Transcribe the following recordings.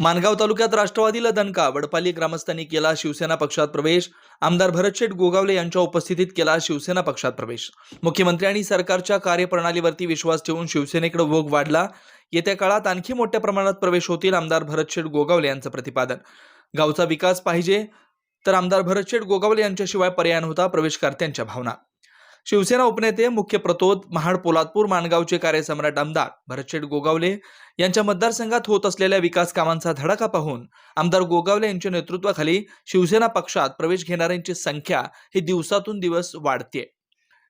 मानगाव तालुक्यात राष्ट्रवादीला दणका वडपाली ग्रामस्थांनी केला शिवसेना पक्षात प्रवेश. आमदार भरतशेठ गोगावले यांच्या उपस्थितीत केला शिवसेना पक्षात प्रवेश. मुख्यमंत्री आणि सरकारच्या कार्यप्रणालीवरती विश्वास ठेवून शिवसेनेकडे वोग वाढला. येत्या काळात आणखी मोठ्या प्रमाणात प्रवेश होतील आमदार भरतशेठ गोगावले यांचं प्रतिपादन. गावचा विकास पाहिजे तर आमदार भरतशेठ गोगावले यांच्याशिवाय पर्याय नव्हता प्रवेशकर्त्यांच्या भावना. शिवसेना उपनेते मुख्य प्रतोद महाड पोलादपूर माणगावचे कार्यसम्राट आमदार भरतशेठ गोगावले यांच्या मतदारसंघात होत असलेल्या विकास कामांचा धडाका पाहून आमदार गोगावले यांच्या नेतृत्वाखाली शिवसेना पक्षात प्रवेश घेणाऱ्यांची संख्या ही दिवसातून दिवस वाढते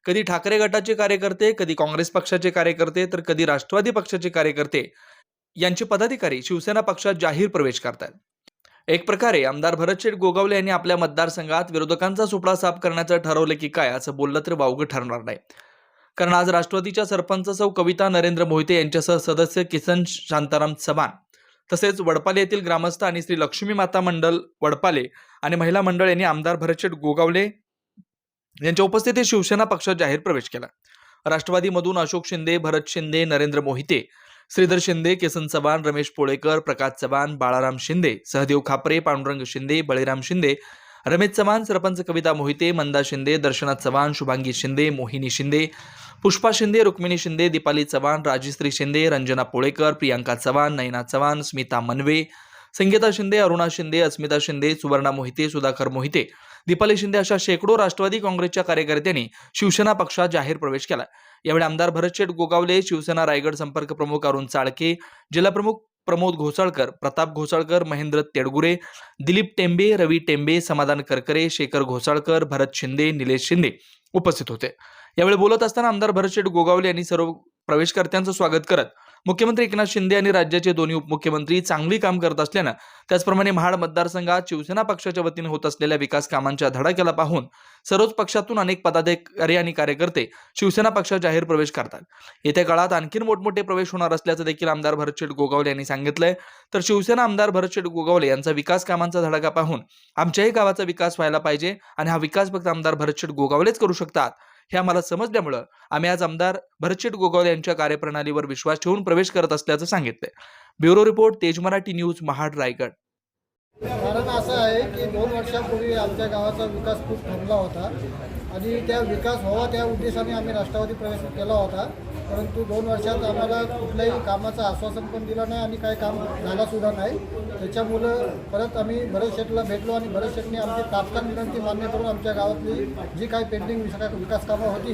कधी ठाकरे गटाचे कार्यकर्ते कधी काँग्रेस पक्षाचे कार्यकर्ते तर कधी राष्ट्रवादी पक्षाचे कार्यकर्ते यांचे पदाधिकारी शिवसेना पक्षात जाहीर प्रवेश करतात एक प्रकारे आमदार भरतशेठ गोगावले यांनी आपल्या मतदारसंघात विरोधकांचा सुपडा साफ करण्याचं ठरवलं की काय असं बोललं तर वावगं ठरणार नाही. कारण आज राष्ट्रवादीच्या सरपंच सौ कविता नरेंद्र मोहिते यांच्यासह सदस्य किसन शांताराम चव्हाण तसेच वडपाले येथील ग्रामस्थ आणि श्री लक्ष्मी माता मंडल वडपाले आणि महिला मंडळ यांनी आमदार भरतशेठ गोगावले यांच्या उपस्थितीत शिवसेना पक्षात जाहीर प्रवेश केला. राष्ट्रवादीमधून अशोक शिंदे भरत शिंदे नरेंद्र मोहिते श्रीधर शिंदे केसन चव्हाण रमेश पोळेकर प्रकाश चव्हाण बाळाराम शिंदे सहदेव खापरे पांडुरंग शिंदे बळीराम शिंदे रमेश चव्हाण सरपंच कविता मोहिते मंदा शिंदे दर्शना चव्हाण शुभांगी शिंदे मोहिनी शिंदे पुष्पा शिंदे रुक्मिणी शिंदे दीपाली चव्हाण राजश्री शिंदे रंजना पोळेकर प्रियांका चव्हाण नयना चव्हाण स्मिता मनवे संगीता शिंदे अरुणा शिंदे अस्मिता शिंदे सुवर्णा मोहिते सुधाकर मोहिते दीपाली शिंदे अशा शेकडो राष्ट्रवादी काँग्रेसच्या कार्यकर्त्यांनी शिवसेना पक्षात जाहीर प्रवेश केला यावेळी आमदार भरतशेठ गोगावले शिवसेना रायगड संपर्क प्रमुख अरुण चाळके जिल्हाप्रमुख प्रमोद घोसाळकर प्रताप घोसाळकर महेंद्र तेडगुरे दिलीप टेंबे रवी टेंबे समाधान करकरे शेखर घोसाळकर भरत शिंदे निलेश शिंदे उपस्थित होते. यावेळी बोलत असताना आमदार भरतशेठ गोगावले यांनी सर्व प्रवेशकर्त्यांचं स्वागत करत मुख्यमंत्री एकनाथ शिंदे आणि राज्याचे दोन्ही उपमुख्यमंत्री चांगली काम करत असल्यानं त्याचप्रमाणे महाड मतदारसंघात शिवसेना पक्षाच्या वतीने होत असलेल्या विकास कामांच्या धडाक्याला पाहून सर्वच पक्षातून अनेक पदाधिकारी आणि कार्यकर्ते शिवसेना पक्षात जाहीर प्रवेश करतात. येत्या काळात आणखीन मोठमोठे प्रवेश होणार असल्याचं देखील आमदार भरतशेठ गोगावले यांनी सांगितलंय. तर शिवसेना आमदार भरतशेठ गोगावले यांचा विकास कामांचा धडाका पाहून आमच्याही गावाचा विकास व्हायला पाहिजे आणि हा विकास फक्त आमदार भरतशेठ गोगावलेच करू शकतात. हे आम्हाला समजल्यामुळं आम्ही आज आमदार भरतशेठ गोगावले यांच्या कार्यप्रणालीवर विश्वास ठेवून प्रवेश करत असल्याचं सांगितलंय. ब्युरो रिपोर्ट तेज मराठी न्यूज महाड रायगड. कारण असं आहे की दोन वर्षापूर्वी आमच्या गावाचा विकास खूप थांबला होता आणि त्या विकास व्हावा त्या उद्देशाने आम्ही राष्ट्रवादी प्रवेश केला होता. परंतु दोन वर्षात आम्हाला कुठल्याही कामाचं आश्वासन पण दिलं नाही आणि काही काम झालंसुद्धा नाही. त्याच्यामुळं परत आम्ही भरत शेठला भेटलो आणि भरत शेठने आमची तात्काळ विनंती मान्य करून आमच्या गावातली जी काही पेंडिंग विकास विकास कामं होती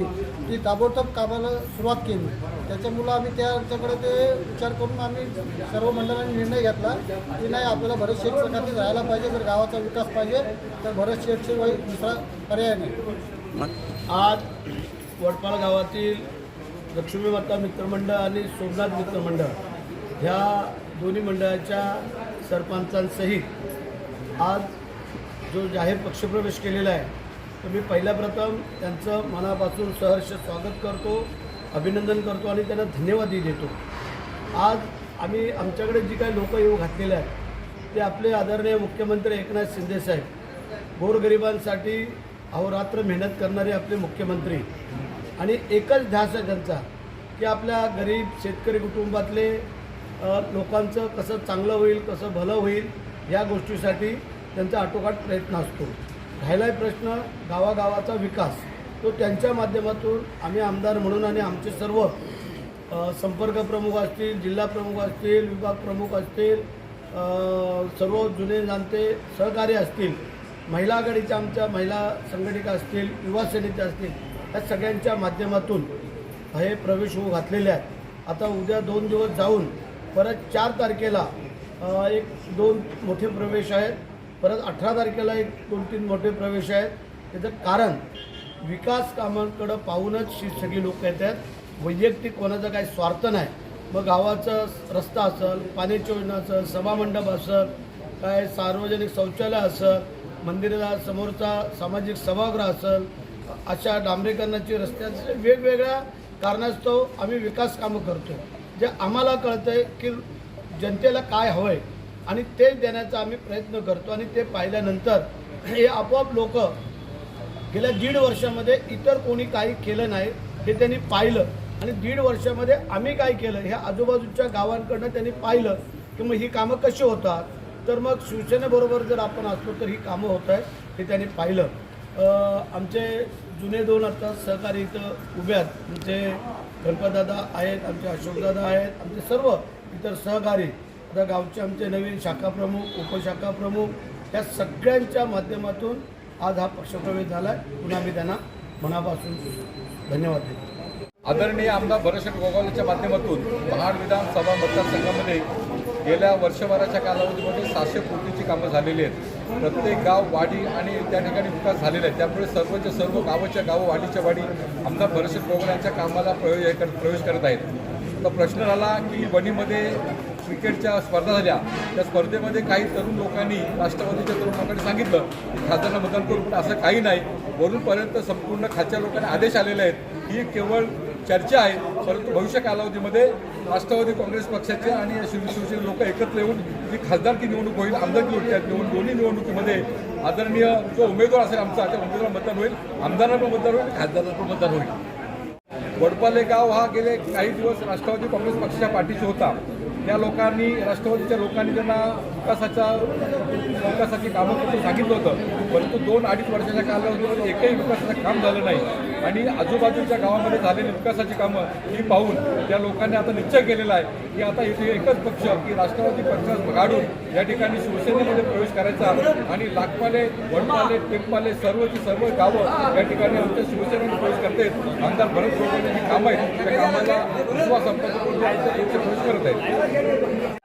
ती ताबडतोब कामाला सुरुवात केली. त्याच्यामुळं आम्ही त्याच्याकडे ते विचार करून आम्ही सर्व मंडळांनी निर्णय घेतला की नाही आपल्याला भरत शेठ प्रकारचे राहायला पाहिजे जर गावाचा विकास पाहिजे तर भरत शेठशिवाय दुसरा पर्याय नाही. आज वडपाळ गावातील लक्ष्मी माता मित्रमंडळ आणि सोमनाथ मित्रमंडळ ह्या दोन्ही मंडळाच्या सरपंचांसहित आज जो जाहीर पक्षप्रवेश केलेला आहे तर मी पहिल्या प्रथम त्यांचं मनापासून सहर्ष स्वागत करतो अभिनंदन करतो आणि त्यांना धन्यवादही देतो. आज आम्ही आमच्याकडे जी काही लोकं येऊ घातलेले आहेत ते आपले आदरणीय मुख्यमंत्री एकनाथ शिंदेसाहेब गोरगरिबांसाठी अहोरात्र मेहनत करणारे आपले मुख्यमंत्री. आणि एकच ध्यास आहे त्यांचा की आपल्या गरीब शेतकरी कुटुंबातले लोकांचं कसं चांगलं होईल कसं भलं होईल या गोष्टीसाठी त्यांचा आटोकाट प्रयत्न असतो. राहिलाय प्रश्न गावागावाचा विकास. तो त्यांच्या माध्यमातून आम्ही आमदार म्हणून आणि आमचे सर्व संपर्क प्रमुख असतील जिल्हा प्रमुख असतील विभाग प्रमुख असतील सर्व जुने जाणते सहकारी असतील महिला आघाडीच्या आमच्या महिला संघटिका असतील युवा सेनेच्या असतील या सगळ्यांच्या माध्यमातून हे प्रवेश होऊ घातलेले आहेत. आता उद्या दोन दिवस जाऊन परत चार तारखेला एक दोन मोठे प्रवेश आहेत. परत अठरा तारखेला एक दोन तीन मोठे प्रवेश आहेत. त्याचं कारण विकास कामांकडं पाहूनच ही सगळी लोक येतात वैयक्तिक कोणाचा काही स्वार्थ नाही. मग गावाचं रस्ता असेल पाण्याची योजना असेल सभामंडप असेल काय सार्वजनिक शौचालय असेल मंदिराला समोरचा सामाजिक सभागृह असेल अशा डांबरीकरणाची रस्त्याचे वेगवेगळ्या कारणास्तव आम्ही विकास कामं करतो. जे आम्हाला कळतं आहे की जनतेला काय हवं आहे आणि ते देण्याचा आम्ही प्रयत्न करतो आणि ते पाहिल्यानंतर हे आपोआप लोक गेल्या दीड वर्षामध्ये इतर कोणी काही केलं नाही हे त्यांनी पाहिलं. आणि दीड वर्षामध्ये आम्ही काय केलं? हे आजूबाजूच्या गावांकडनं त्यांनी पाहिलं की मग ही कामं कशी होतात? तर मग शिवसेनेबरोबर जर आपण असलो तर ही कामं होत आहेत हे त्यांनी पाहिलं. आमचे जुने दोन आता सहकारी इथं उभे आहेत. आमचे गणपतदादा आहेत आमचे अशोकदादा आहेत आमचे सर्व इतर सहकारी. आता गावचे आमचे नवीन शाखाप्रमुख उपशाखाप्रमुख उपशाखा प्रमुख या सगळ्यांच्या माध्यमातून आज हा पक्षप्रवेश झाला आहे पुन्हा मी त्यांना मनापासून धन्यवाद देतो. आदरणीय आमदार भरतशेठ गोगावलेच्या माध्यमातून महाड विधानसभा मतदारसंघामध्ये गेल्या वर्षभराच्या कालावधीमध्ये सहाशे कोटीची कामं झालेली आहेत. प्रत्येक गाव वाडी आणि त्या ठिकाणी विकास झालेला आहे. त्यामुळे सर्वच्या सर्व गावाच्या गावं वाडीच्या वाडी आमदार परिषद प्रोग्रामच्या कामाला प्रवेश प्रवेश करत आहेत. तर प्रश्न झाला की वणीमध्ये क्रिकेटच्या स्पर्धा झाल्या. त्या स्पर्धेमध्ये काही तरुण लोकांनी राष्ट्रवादीच्या तरुण लोकांनी सांगितलं की खासदारांना मतदान करू. पण असं काही नाही. वरूनपर्यंत संपूर्ण खासच्या लोकांना आदेश आलेले आहेत ही केवळ चर्चा आहे परंतु भविष्य कालावधीमध्ये राष्ट्रवादी काँग्रेस पक्षाचे आणि शिव लोक एकत्र येऊन जी खासदारकी निवडणूक होईल आमदारकी होईल निवडून दोन्ही निवडणुकीमध्ये आदरणीय जो उमेदवार असेल आमचा त्या उमेदवार मतदान होईल आमदारांना पण मतदान होईल खासदारांना पण मतदान होईल. वडपाले गाव हा गेले काही दिवस राष्ट्रवादी काँग्रेस पक्षाच्या पाठीशी होता. त्या लोकांनी राष्ट्रवादीच्या लोकांनी त्यांना विकासाच्या विकासाची कामं करून सांगितलं होतं. परंतु दोन अडीच वर्षाच्या कालावधीमध्ये एकही विकासाचं काम झालं नाही. आणि आजूबाजूच्या गावामध्ये झालेली विकासाची कामं ही पाहून त्या लोकांनी आता निश्चय केलेला आहे की आता इथे एकच पक्ष की राष्ट्रवादी पक्षास गाडून या ठिकाणी शिवसेनेमध्ये प्रवेश करायचा आणि लाखपाले वडपाले टेकपाले सर्वची सर्व गावं या ठिकाणी आमच्या शिवसेनेमध्ये प्रवेश करते आमदार भरत गोगावले जी कामं आहेत. त्या कामाला विश्वास आमचा प्रवेश करत आहेत.